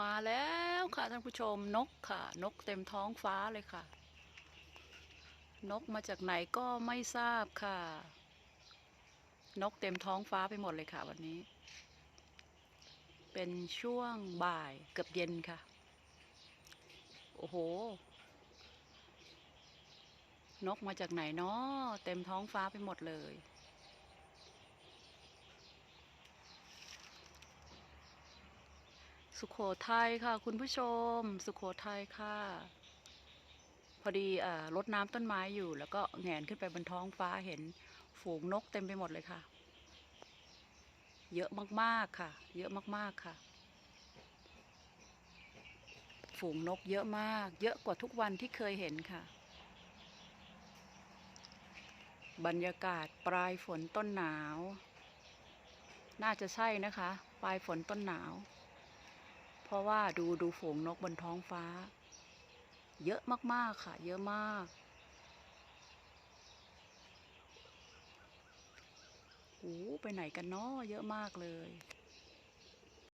มาแล้วค่ะท่านผู้ชมนกค่ะ นกเต็มท้องฟ้าเลยค่ะ นกมาจากไหนก็ไม่ทราบค่ะ นกเต็มท้องฟ้าไปหมดเลยค่ะ วันนี้ เป็นช่วงบ่ายเกือบเย็นค่ะ โอ้โห นกมาจากไหนเนาะเต็มท้องฟ้าไปหมดเลย สุขโขทัยค่ะ คุณผู้ชม สุขโขทัยค่ะ พอดีอรดน้ำต้นไม้อยู่ แล้วก็แหงนขึ้นไปบนท้องฟ้าเห็นฝูงนกเต็มไปหมดเลยค่ะ เยอะมากๆค่ะ เยอะมากๆค่ะ ฝูงนกเยอะมาก เยอะกว่าทุกวันที่เคยเห็นค่ะ บรรยากาศปลายฝนต้นหนาว น่าจะใช่นะคะ ปลายฝนต้นหนาว เพราะว่าดูดูฝูงนกบนท้องฟ้า เยอะมากๆค่ะ เยอะมาก โอ้ไปไหนกันเนาะเยอะมากเลย